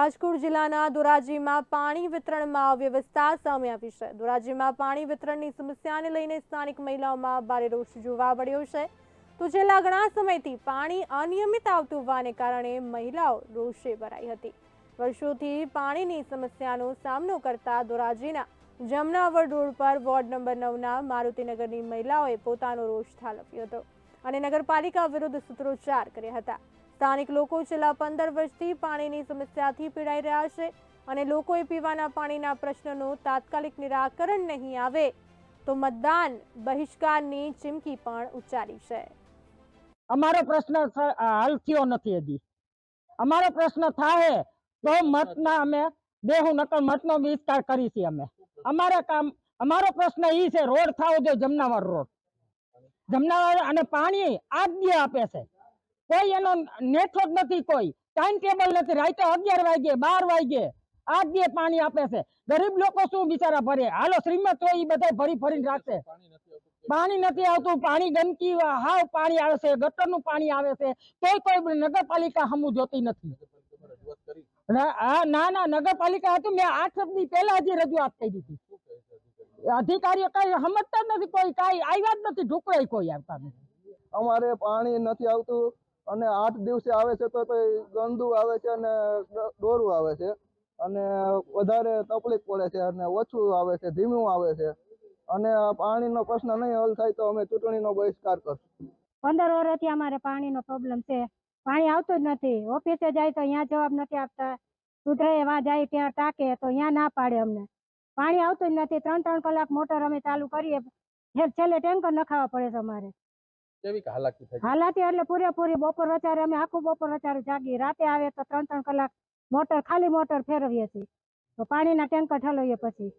રાજકોટ જિલ્લાના ધોરાજીમાં પાણી વિતરણમાં અવ્યવસ્થા સામે આવી છે. ધોરાજીમાં પાણી વિતરણની સમસ્યાને લઈને સ્થાનિક મહિલાઓમાં ભારે રોષ જોવા મળ્યો છે. તો છેલ્લા ઘણા સમયથી પાણી અનિયમિત આવતું હોવાને કારણે મહિલાઓ રોષે ભરાઈ હતી. વર્ષોથી પાણીની સમસ્યાનો સામનો કરતા ધોરાજીના જમનાવર રોડ પર વોર્ડ નંબર નવના મારુતિનગરની મહિલાઓએ પોતાનો રોષ ઠાલવ્યો હતો અને નગરપાલિકા વિરુદ્ધ સૂત્રોચ્ચાર કર્યા હતા. સ્થાનિક લોકો છેલ્લા પંદર વર્ષથી પાણીની સમસ્યાથી પીડાઈ રહ્યા છે અને લોકોએ પીવાના પાણીના પ્રશ્નનું તાત્કાલિક નિરાકરણ નહીં આવે તો મતદાન બહિષ્કારની ચીમકી પણ ઉચ્ચારી છે. અમારો પ્રશ્ન હાલ થયો નથી હજી. અમારો પ્રશ્ન થાય તો મતના અમે દેહું નકલ મતનો બહિષ્કાર કરીશી અમે. અમારા કામ, અમારો પ્રશ્ન એ છે, રોડ થાવો જોઈએ જમનાવર રોડ. જમનાવર અને પાણી આજ આપે છે. કોઈ એનો જ નથી કોઈ. ટાઈમ ટેબલ નથી. રાતે અગિયાર વાગે બાર વાગે આજ બે પાણી આપે છે. ગરીબ લોકો શું બિચારા ભરે? હાલો, શ્રીમત હોય એ બધા ભરી ભરીને રાખશે પાણી નથી આવતું. પાણી ગંદકી, હાવ પાણી આવે છે. ગટરનું પાણી આવે છે. કોઈ કોઈ નગરપાલિકા હમું જોતી નથી. ના ના નગરપાલિકા હતું. મેં આઠ દી પહેલા હજી રજૂઆત કરી દીધી અધિકારીઓ કઈ સમજતા નથી કોઈ. કઈ આવ્યા જ નથી. ઢુકડાઈ કોઈ આવતા નથી અમારે પાણી નથી આવતું. અને આઠ દિવસે આવે છે તો ગંદુ આવે છે અને દોરું આવે છે. અને વધારે તકલીફ પડે છે અને ઓછું આવે છે, ધીમું આવે છે. અને પાણીનો પ્રશ્ન નહીં હલ થાય તો અમે ચૂંટણીનો બહિષ્કાર કરશું. પંદર વર્ષથી અમારે પાણીનો પ્રોબ્લેમ છે. પાણી આવતું જ નથી. ઓફિસે જાય તો અહીંયા જવાબ નથી આપતા. સુધરે વાં જાય ત્યાં ટાંકે તો અહીંયા ના પાડે અમને. પાણી આવતું જ નથી. ત્રણ ત્રણ કલાક મોટર અમે ચાલુ કરીએ. છેલ્લે ટેન્કર નખાવા પડે છે અમારે. કેવી હાલાકી થઈ હાલાકી એટલે પૂરેપૂરી બપોર વચારે અમે આખું બપોર વચારે જાગી. રાતે આવે તો ત્રણ ત્રણ કલાક મોટર, ખાલી મોટર ફેરવીએ છીએ. તો પાણીના ટેન્કર ઠલવીએ પછી.